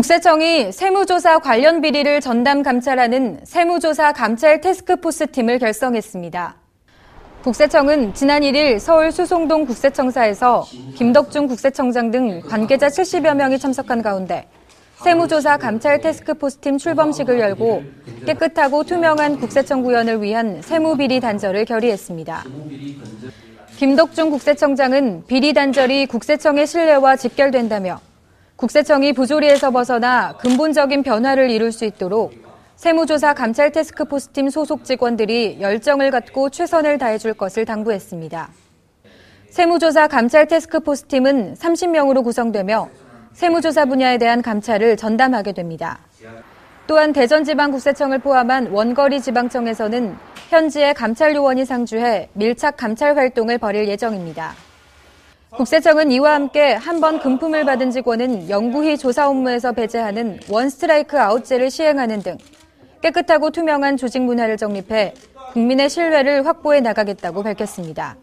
국세청이 세무조사 관련 비리를 전담 감찰하는 세무조사 감찰 태스크포스 팀을 결성했습니다. 국세청은 지난 1일 서울 수송동 국세청사에서 김덕중 국세청장 등 관계자 70여 명이 참석한 가운데 세무조사 감찰 태스크포스 팀 출범식을 열고 깨끗하고 투명한 국세청 구현을 위한 세무비리 단절을 결의했습니다. 김덕중 국세청장은 비리 단절이 국세청의 신뢰와 직결된다며 국세청이 부조리에서 벗어나 근본적인 변화를 이룰 수 있도록 세무조사 감찰 태스크포스팀 소속 직원들이 열정을 갖고 최선을 다해줄 것을 당부했습니다. 세무조사 감찰 태스크포스팀은 30명으로 구성되며 세무조사 분야에 대한 감찰을 전담하게 됩니다. 또한 대전지방국세청을 포함한 원거리 지방청에서는 현지의 감찰 요원이 상주해 밀착 감찰 활동을 벌일 예정입니다. 국세청은 이와 함께 한 번 금품을 받은 직원은 영구히 조사 업무에서 배제하는 원 스트라이크 아웃제를 시행하는 등 깨끗하고 투명한 조직 문화를 정립해 국민의 신뢰를 확보해 나가겠다고 밝혔습니다.